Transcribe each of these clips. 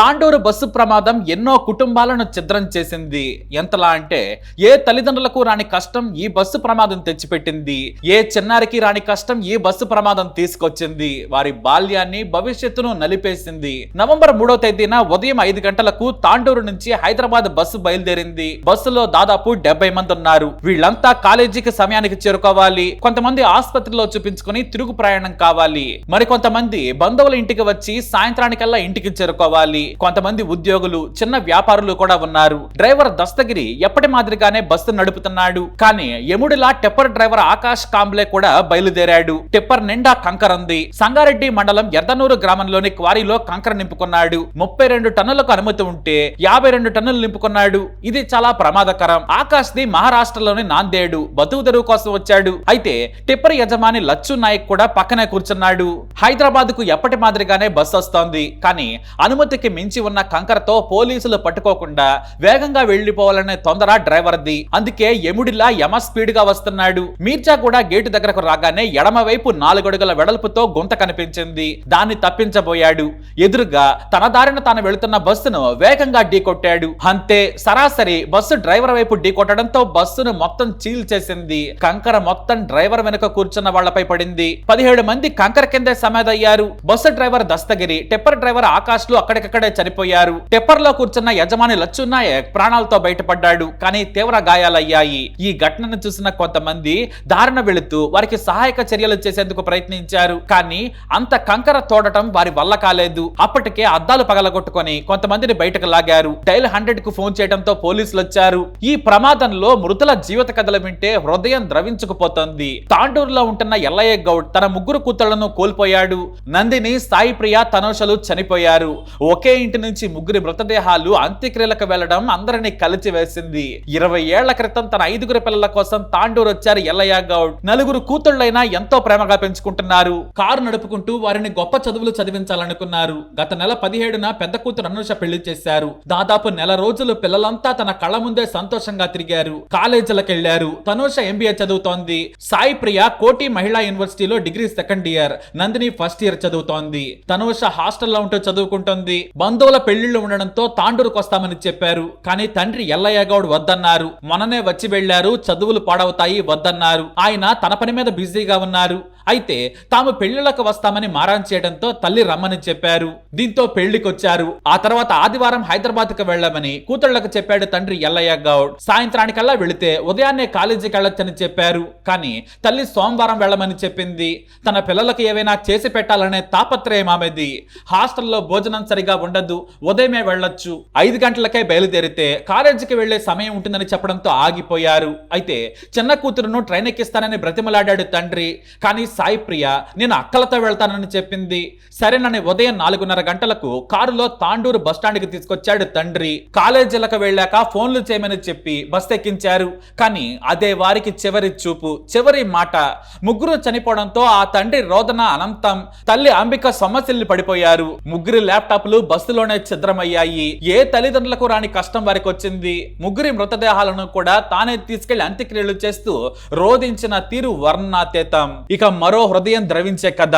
Tandur bus ప్రమాదం ఎన్నో కుటుంబాలను ఛిద్రం చేసింది. ఎంతలా అంటే ఏ తల్లిదండ్రులకు రాని కష్టం ఈ బస్సు ప్రమాదం తెచ్చిపెట్టింది. ఏ చిన్నారికి రాని కష్టం ఈ బస్సు ప్రమాదం తీసుకొచ్చింది. వారి బాల్యాన్ని భవిష్యత్తును నలిపేసింది. నవంబర్ మూడో తేదీన ఉదయం ఐదు గంటలకు తాండూరు నుంచి హైదరాబాద్ బస్సు బయలుదేరింది. బస్సులో దాదాపు డెబ్బై మంది ఉన్నారు. వీళ్ళంతా కాలేజీకి సమయానికి చేరుకోవాలి. కొంతమంది ఆసుపత్రిలో చూపించుకుని తిరుగు ప్రయాణం కావాలి. మరికొంతమంది బంధువుల ఇంటికి వచ్చి సాయంత్రానికల్లా ఇంటికి చేరుకోవాలి. కొంతమంది ఉద్యోగులు చిన్న వ్యాపారులు కూడా ఉన్నారు. డ్రైవర్ దస్తగిరి ఎప్పటి మాదిరిగానే బస్సు నడుపుతున్నాడు. కానీ యముడిలా టెప్పర్ డ్రైవర్ ఆకాష్ కాంబ్లే కూడా బయలుదేరాడు. టెప్పర్ నిండా కంకర ఉంది. సంగారెడ్డి మండలం ఎర్దనూరు గ్రామంలోని క్వారీలో కంకర నింపుకున్నాడు. ముప్పై రెండు టన్నులకు అనుమతి ఉంటే యాభై రెండు టన్నులు నింపుకున్నాడు. ఇది చాలా ప్రమాదకరం. ఆకాష్ ది మహారాష్ట్రలోని నాందేడు బతుకు తెరువు కోసం వచ్చాడు. అయితే టిప్పర్ యజమాని లచ్చు నాయక్ కూడా పక్కనే కూర్చున్నాడు. హైదరాబాద్కు ఎప్పటి మాదిరిగానే బస్సు వస్తోంది. కానీ అనుమతికి మించి ఉన్న కంకరతో పోలీసులు పట్టుకోకుండా వేగంగా వెళ్ళిపోవాలనే తొందర డ్రైవర్ది. అందుకే ఎముడిలా యమ స్పీడ్గా వస్తున్నాడు. మీర్జా కూడా గేటు దగ్గరకు రాగానే ఎడమ వైపు నాలుగడుగుల వెడల్పుతో గుంత కనిపించింది. దాన్ని తప్పించబోయాడు. ఎదురుగా తన దారిన తాను వెళుతున్న బస్సును వేగంగా ఢీకొట్టాడు అంతే సరాసరి బస్సు డ్రైవర్ వైపు ఢీకొట్టడంతో బస్సును మొత్తం చీల్ చేసింది. కంకర మొత్తం డ్రైవర్ వెనుక కూర్చున్న వాళ్ళపై పడింది. పదిహేడు మంది కంకర కిందే సమాధయ్యారు bus driver Dastagiri tipper driver ఆకాష్లు అక్కడే చనిపోయారు. టెప్పర్లో కూర్చున్న యజమాని లచ్చు నాయక్ ప్రాణాలతో బయటపడ్డాడు. కానీ తీవ్ర గాయాలయ్యాయి. ఈ ఘటనను చూసిన కొంతమంది దారిన వెళుతూ వారికి సహాయక చర్యలు చేసేందుకు ప్రయత్నించారు. కానీ అంత కంకర తోడటం వారి వల్ల కాలేదు. అప్పటికే అద్దాలు పగలగొట్టుకొని కొంతమందిని బయటకు లాగారు. డైల్ హండ్రెడ్కు ఫోన్ చేయడంతో పోలీసులు వచ్చారు. ఈ ప్రమాదంలో మృతుల జీవిత కథలు వింటే హృదయం ద్రవించుకుపోతోంది. తాండూరులో ఉంటున్న ఎల్లయ్య గౌడ్ తన ముగ్గురు కూతుళ్ళను కోల్పోయాడు. నందిని సాయి ప్రియ తనోషలు చనిపోయారు. ఒకే ఇంటి నుంచి ముగ్గురి మృతదేహాలు అంత్యక్రియలకు వెళ్ళడం అందరినీ కలిచి వేసింది. ఇరవై ఏళ్ళ క్రితం తన ఐదుగురు పిల్లల కోసం తాండూరు వచ్చారు ఎల్లయ్య గౌడ్. నలుగురు కూతుళ్ళైనా ఎంతో ప్రేమగా పెంచుకుంటున్నారు. కారు నడుపుకుంటూ వారిని గొప్ప చదువులు చదివించాలనుకున్నారు. గత నెల పదిహేడున పెద్ద కూతురు అనుష పెళ్ళి చేశారు. దాదాపు నెల రోజులు పిల్లలంతా తన కళ్ళ ముందే సంతోషంగా తిరిగారు. కాలేజీలకు వెళ్ళారు తనూష ఎంబీఏ చదువుతోంది. సాయి ప్రియ కోటి మహిళా యూనివర్సిటీలో degree second year. Nandini first year చదువుతోంది. తనూష హాస్టల్లో ఉంటూ చదువుకుంటోంది. బంధువుల పెళ్ళిళ్ళు ఉండడంతో తాండూరుకు వస్తామని చెప్పారు. కానీ తండ్రి ఎల్లయ్య గౌడ్ వద్దన్నారు. మొన్ననే వచ్చి వెళ్ళారు చదువులు పాడవుతాయి. వద్దన్నారు. ఆయన తన పని మీద బిజీగా ఉన్నారు. అయితే తాము పెళ్ళిళ్ళకు వస్తామని మారాన్ చేయడంతో తల్లి రమ్మని చెప్పారు. దీంతో పెళ్ళికొచ్చారు. ఆ తర్వాత ఆదివారం హైదరాబాద్కు వెళ్ళామని కూతుళ్ళకు చెప్పాడు తండ్రి ఎల్లయ్య గౌడ్. సాయంత్రానికల్లా వెళితే ఉదయాన్నే కాలేజీకి వెళ్ళొచ్చని చెప్పారు. కానీ తల్లి సోమవారం వెళ్ళమని చెప్పింది. తన పిల్లలకు ఏవైనా చేసి పెట్టాలనే తాపత్రయం ఆమెది. హాస్టల్లో భోజనం సరిగా ఉండదు. ఉదయమే వెళ్ళొచ్చు. ఐదు గంటలకే బయలుదేరితే కాలేజీకి వెళ్ళే సమయం ఉంటుందని చెప్పడంతో ఆగిపోయారు. అయితే చిన్న కూతురును ట్రైన్ ఎక్కిస్తానని బ్రతిమలాడాడు తండ్రి. కానీ సాయి ప్రియ నేను అక్కలతో వెళ్తానని చెప్పింది. సరేనని ఉదయం నాలుగున్నర గంటలకు కారులో తాండూరు బస్టాండ్కి తీసుకొచ్చాడు తండ్రి. కాలేజీలకు వెళ్ళాక ఫోన్లు చేయమని చెప్పి బస్ ఎక్కించారు. కానీ అదే వారికి చివరి చూపు చివరి మాట. ముగ్గురు చనిపోవడంతో ఆ తండ్రి రోదన అనంతం తల్లి అంబిక సమస్యల్ని పడిపోయారు. ముగ్గురి ల్యాప్టాప్లు బస్సులోనే ఛిద్రమయ్యాయి. ఏ తల్లిదండ్రులకు రాని కష్టం వారికి వచ్చింది. ముగ్గురి మృతదేహాలను కూడా తానే తీసుకెళ్ళి అంత్యక్రియలు చేస్తూ రోధించిన తీరు వర్ణాతీతం. ఇక మరో హృదయం ద్రవించే కథ.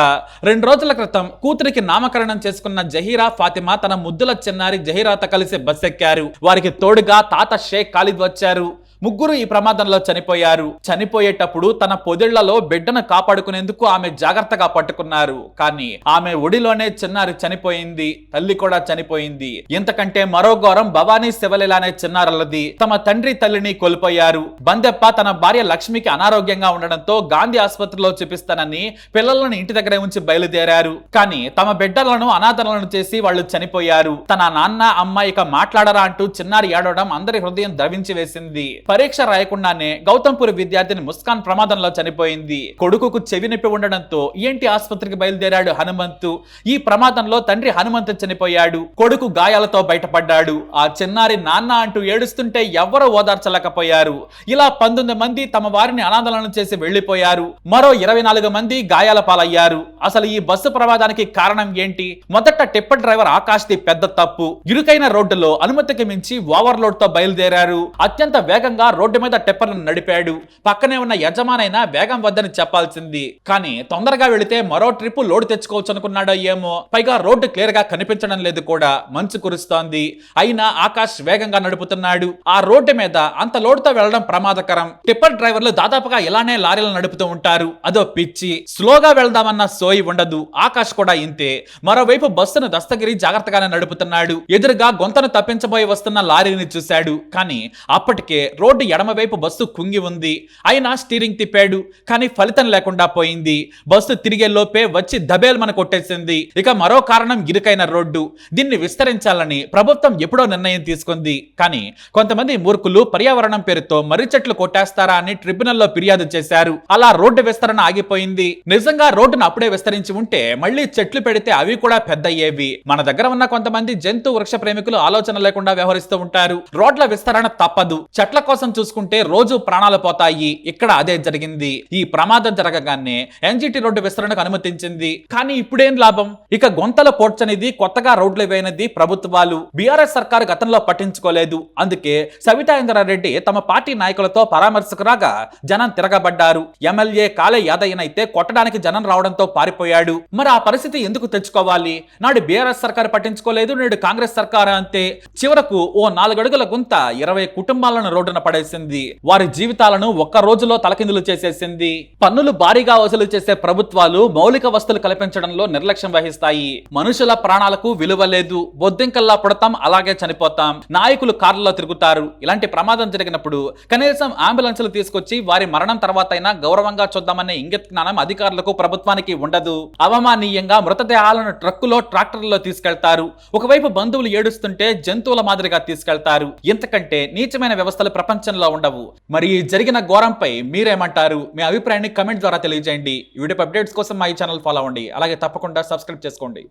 రెండు రోజుల క్రితం కూతురికి నామకరణం చేసుకున్న జహీరా ఫాతిమా తన ముద్దుల చిన్నారి జహీరాతో కలిసి బస్ ఎక్కారు వారికి తోడుగా తాత షేక్ ఖాలిద్ వచ్చారు. ముగ్గురు ఈ ప్రమాదంలో చనిపోయారు. చనిపోయేటప్పుడు తన పొదిళ్ళలో బిడ్డను కాపాడుకునేందుకు ఆమె జాగ్రత్తగా పట్టుకున్నారు. కానీ ఆమె ఒడిలోనే చిన్నారి చనిపోయింది తల్లి కూడా చనిపోయింది. ఇంతకంటే మరో ఘోరం భవానీ శివలీలానే చిన్నారలది. తమ తండ్రి తల్లిని కోల్పోయారు. బందెప్ప తన భార్య లక్ష్మికి అనారోగ్యంగా ఉండడంతో గాంధీ ఆసుపత్రిలో చూపిస్తానని పిల్లలను ఇంటి దగ్గరే ఉంచి బయలుదేరారు. కానీ తమ బిడ్డలను అనాథలను చేసి వాళ్ళు చనిపోయారు. తన నాన్న అమ్మ ఇక మాట్లాడరా అంటూ చిన్నారి ఏడవడం అందరి హృదయం ద్రవించి వేసింది. పరీక్ష రాయకుండానే గౌతంపూర్ విద్యార్థిని ముస్కాన్ ప్రమాదంలో చనిపోయింది. కొడుకుకు చెవి నొప్పి ఉండడంతో ఏంటి ఆసుపత్రికి బయలుదేరాడు హనుమంతు. ఈ ప్రమాదంలో తండ్రి హనుమంతు చనిపోయాడు. కొడుకు గాయాలతో బయటపడ్డాడు. ఆ చిన్నారి నాన్న అంటూ ఏడుస్తుంటే ఎవ్వరూ ఓదార్చలేకపోయారు. ఇలా పంతొమ్మిది మంది తమ వారిని అనాథలను చేసి వెళ్ళిపోయారు మరో ఇరవై నాలుగు మంది గాయాల పాలయ్యారు. అసలు ఈ బస్సు ప్రమాదానికి కారణం ఏంటి? మొదట టిప్పర్ డ్రైవర్ ఆకాష్ ది పెద్ద తప్పు. ఇరుకైన రోడ్డులో అనుమతికి మించి ఓవర్లోడ్తో బయలుదేరారు. అత్యంత వేగంగా వేగంగా రోడ్డు మీద టెప్పర్ను నడిపాడు. పక్కనే ఉన్న యజమానైనా వేగం వద్దని చెప్పాల్సింది. కానీ తొందరగా వెళితే మరో ట్రిప్ లోడ్ తెచ్చుకోవచ్చు అనుకున్నాడో ఏమో. పైగా రోడ్డు క్లియర్గా కనిపించడం లేదు కూడా. మంచు కురుస్తోంది. అయినా ఆకాష్ వేగంగా నడుపుతున్నాడు. ఆ రోడ్డు మీద అంత లోడుతో వెళ్ళడం ప్రమాదకరం. టిప్పర్ డ్రైవర్లు దాదాపుగా ఇలానే లారీలు నడుపుతూ ఉంటారు. అదో పిచ్చి. స్లోగా వెళ్దామన్న సోయి ఉండదు. ఆకాష్ కూడా ఇంతే. మరోవైపు బస్సును దస్తగిరి జాగ్రత్తగానే నడుపుతున్నాడు. ఎదురుగా గొంతను తప్పించబోయి వస్తున్న లారీని చూశాడు. కానీ అప్పటికే రోడ్ రోడ్డు ఎడమవైపు బస్సు కుంగి ఉంది. అయినా స్టీరింగ్ తిప్పాడు. కానీ ఫలితం లేకుండా పోయింది. బస్సు తిరిగే లోపే వచ్చి దబేల్మన కొట్టేసింది. ఇక మరో కారణం ఇరుకైన రోడ్డు. దీన్ని విస్తరించాలని ప్రభుత్వం ఎప్పుడో నిర్ణయం తీసుకుంది. కానీ కొంతమంది మూర్ఖులు పర్యావరణం పేరుతో మర్రి చెట్లు కొట్టేస్తారా అని ట్రిబ్యునల్లో ఫిర్యాదు చేశారు. అలా రోడ్డు విస్తరణ ఆగిపోయింది. నిజంగా రోడ్డును అప్పుడే విస్తరించి ఉంటే మళ్ళీ చెట్లు పెడితే అవి కూడా పెద్ద అయ్యేవి మన దగ్గర ఉన్న కొంతమంది జంతు వృక్ష ప్రేమికులు ఆలోచన లేకుండా వ్యవహరిస్తూ ఉంటారు. రోడ్ల విస్తరణ తప్పదు. చెట్ల కోసం చూసుకుంటే రోజు ప్రాణాలు పోతాయి. ఇక్కడ అదే జరిగింది. ఈ ప్రమాదం జరగగానే ఎన్జిటి రోడ్డు విస్తరణకు అనుమతించింది. కానీ ఇప్పుడేం లాభం? ఇక గొంతల పోడ్చనిది కొత్తగా రోడ్లు వేయనిది ప్రభుత్వాలు. బీఆర్ఎస్ సర్కారు గతంలో పట్టించుకోలేదు. అందుకే సవితా ఇంద్రారెడ్డి తమ పార్టీ నాయకులతో పరామర్శకు రాగా జనం తిరగబడ్డారు. ఎమ్మెల్యే కాలే యాదయ్యనైతే కొట్టడానికి జనం రావడంతో పారిపోయాడు. మరి ఆ పరిస్థితి ఎందుకు తెచ్చుకోవాలి? నాడు బీఆర్ఎస్ సర్కారు పట్టించుకోలేదు. నేడు కాంగ్రెస్ సర్కారు అంతే. చివరకు ఓ నాలుగడుగుల గుంత ఇరవై కుటుంబాలను రోడ్డున పడేసింది. వారి జీవితాలను ఒక్క రోజులో తలకిందులు చేసేసింది. పన్నులు భారీగా వసూలు చేసే ప్రభుత్వాలు మౌలిక వస్తువులు కల్పించడంలో నిర్లక్ష్యం వహిస్తాయి. మనుషుల ప్రాణాలకు విలువ లేదు. బొద్దింకల్లా పుడతాం అలాగే చనిపోతాం. నాయకులు కార్లలో తిరుగుతారు. ఇలాంటి ప్రమాదం జరిగినప్పుడు కనీసం అంబులెన్సులు తీసుకొచ్చి వారి మరణం తర్వాత అయినా గౌరవంగా చూద్దామనే ఇంగిత జ్ఞానం అధికారులకు ప్రభుత్వానికి ఉండదు. అవమానీయంగా మృతదేహాలను ట్రక్కులో ట్రాక్టర్లో తీసుకెళ్తారు. ఒకవైపు బంధువులు ఏడుస్తుంటే జంతువుల మాదిరిగా తీసుకెళ్తారు. ఇంతకంటే నీచమైన వ్యవస్థలు ప్రపంచంలో ఉండవు. మరి ఈ జరిగిన ఘోరంపై మీరేమంటారు? మీ అభిప్రాయాన్ని కమెంట్ ద్వారా తెలియజేయండి. వీడియో అప్డేట్స్ కోసం మా ఈ ఛానల్ ఫాలో అవ్వండి. అలాగే తప్పకుండా సబ్స్క్రైబ్ చేసుకోండి.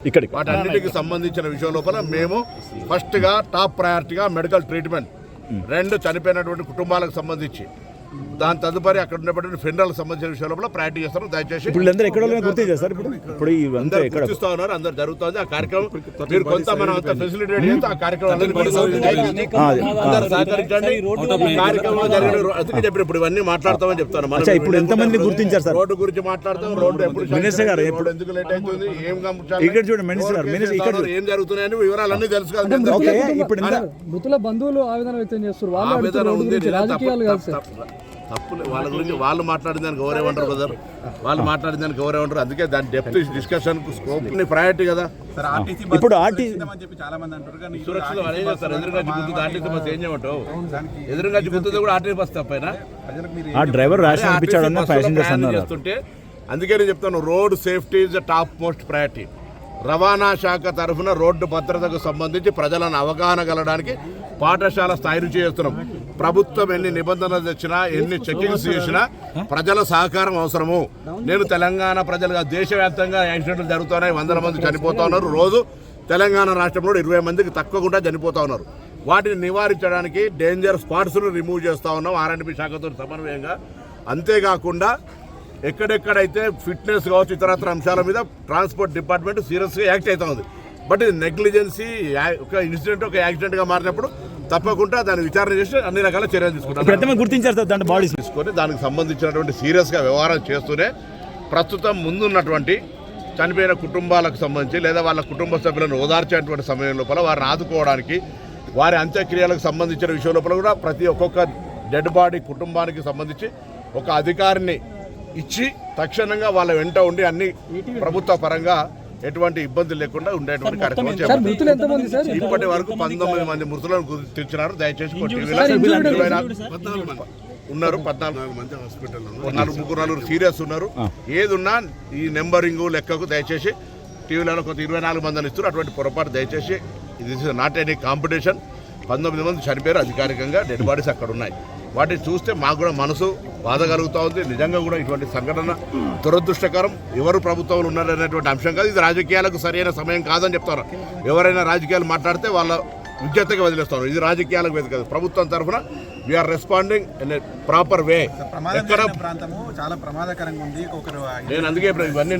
ఇక్కడికి. వాటన్నిటికి సంబంధించిన విషయం లోపల మేము ఫస్ట్గా టాప్ ప్రయారిటీగా మెడికల్ ట్రీట్మెంట్ రెండు చనిపోయినటువంటి కుటుంబాలకు సంబంధించి. దాని తదుపరి అక్కడ ఉన్నటువంటి ఫెడరల్ సంబంధించిన విషయం లోపల ప్రయారిటీ చేస్తారు. దయచేసి ఇప్పుడు ఎక్కడ సార్ ఇప్పుడు? ఇప్పుడు అందరూ గుర్తిస్తా ఉన్నారు అందరు జరుగుతుంది. ఆ కార్యక్రమం మీరు కొంత మనం అంతా ఫెసిలిటేట్ చేస్తే ఆ కార్యక్రమం సహకరించండి. ఈ కార్యక్రమం జరిగిన అందుకే చెప్పిన ఇప్పుడు ఇవన్నీ మాట్లాడతామని చెప్తాను. మనం ఇప్పుడు ఎంతమంది గుర్తించారు సార్? రోడ్డు గురించి మాట్లాడతాం రోడ్డు ఎప్పుడు మినిస్టర్ గారు, ఎప్పుడు- ఎందుకు లేట్ అవుతుంది ఏం? ఇక్కడ చూడండి, మినిస్టర్ గారు, మినిస్టర్ ఇక్కడ ఏం జరుగుతున్నాయని వివరాలన్నీ తెలుసు ఓకే. ఇప్పుడు మృతుల బంధువులు ఆవేదన వ్యక్తం చేస్తారు వాళ్ళు ఉంది రాజకీయాలు కాదు సార్ తప్పు- తప్పు లేదు. వాళ్ళ గురించి వాళ్ళు మాట్లాడిన దానికి ఎవరేమంటారు బ్రదర్ వాళ్ళు మాట్లాడిన దానికి ఎవరేమంటారు అందుకే దాని డెప్త్ డిస్కషన్ స్కోప్ ప్రయారిటీ కదా. ఇప్పుడు సురక్షితం అదే ఆర్టీసీ బస్ ఏం చేయమంటావు? గుర్తుంది కూడా ఆర్టీసీ బస్ తప్పైనా? ఆ డ్రైవర్ చేస్తుంటే అందుకే నేను చెప్తాను road safety is the top most priority రవాణా శాఖ తరఫున రోడ్డు భద్రతకు సంబంధించి ప్రజలను అవగాహన కలడానికి పాఠశాల స్థాయి నుంచి చేస్తున్నాం. ప్రభుత్వం ఎన్ని నిబంధనలు తెచ్చినా ఎన్ని చెకింగ్స్ చేసినా ప్రజల సహకారం అవసరము. నేను తెలంగాణ ప్రజలుగా దేశవ్యాప్తంగా యాక్సిడెంట్లు జరుగుతున్నాయి. వందల మంది చనిపోతా ఉన్నారు. రోజు తెలంగాణ రాష్ట్రంలో ఇరవై మందికి తక్కువకుండా చనిపోతా ఉన్నారు. వాటిని నివారించడానికి డేంజర్ స్పాట్స్ను రిమూవ్ చేస్తూ ఉన్నాం. ఆర్ఎండ్బి శాఖతో సమన్వయంగా. అంతేకాకుండా ఎక్కడెక్కడైతే ఫిట్నెస్ కావచ్చు ఇతరత్ర అంశాల మీద ట్రాన్స్పోర్ట్ డిపార్ట్మెంట్ సీరియస్గా యాక్ట్ అవుతా ఉంది. బట్ ఇది నెగ్లిజెన్సీ ఒక ఇన్సిడెంట్ ఒక యాక్సిడెంట్గా మారినప్పుడు తప్పకుండా దాన్ని విచారణ చేసి అన్ని రకాల చర్యలు ఇప్పుడు తీసుకుంటాం ఎంతమంది గుర్తించారు సార్ దాంట్లో బాడీస్? తీసుకొని దానికి సంబంధించినటువంటి సీరియస్గా వ్యవహారం చేస్తూనే ప్రస్తుతం ముందున్నటువంటి చనిపోయిన కుటుంబాలకు సంబంధించి లేదా వాళ్ళ కుటుంబ సభ్యులను ఓదార్చేటువంటి సమయం లోపల వారిని ఆదుకోవడానికి వారి అంత్యక్రియలకు సంబంధించిన విషయం లోపల కూడా ప్రతి ఒక్కొక్క డెడ్ బాడీ కుటుంబానికి సంబంధించి ఒక అధికారిని ఇచ్చి తక్షణంగా వాళ్ళ వెంట ఉండి అన్ని ప్రభుత్వ పరంగా ఎటువంటి ఇబ్బందులు లేకుండా ఉండేటువంటి కార్యక్రమం ఇప్పటి వరకు పంతొమ్మిది మంది మృతులను గుర్తించినారు దయచేసి ఉన్నారు పద్నాలుగు మంది హాస్పిటల్ నాలుగు ముగ్గురు నలుగురు సీరియస్ ఉన్నారు. ఏది ఉన్నా ఈ నెంబరింగ్ లెక్కకు దయచేసి టీవీలలో కొంత ఇరవై నాలుగు మందిని ఇస్తారు అటువంటి పొరపాటు దయచేసి ఇది నాట్ ఎనీ కాంపిటీషన్ పంతొమ్మిది మంది చనిపోయారు అధికారికంగా. డెడ్ బాడీస్ అక్కడ ఉన్నాయి. వాటిని చూస్తే మాకు కూడా మనసు బాధ కలుగుతూ ఉంది. నిజంగా కూడా ఇటువంటి సంఘటన దురదృష్టకరం. ఎవరు ప్రభుత్వంలో ఉన్నారనేటువంటి అంశం కాదు. ఇది రాజకీయాలకు సరైన సమయం కాదని చెప్తారు. ఎవరైనా రాజకీయాలు మాట్లాడితే వాళ్ళ విజ్ఞతగా వదిలేస్తారు. ఇది రాజకీయాలకు వేదిక కాదు. ప్రభుత్వం తరఫున we're responding in proper way ఎక్కడ ప్రమాదకర ప్రాంతము చాలా ప్రమాదకరంగా ఉంది. ఒకరు నేను అందుకే ఇవన్నీ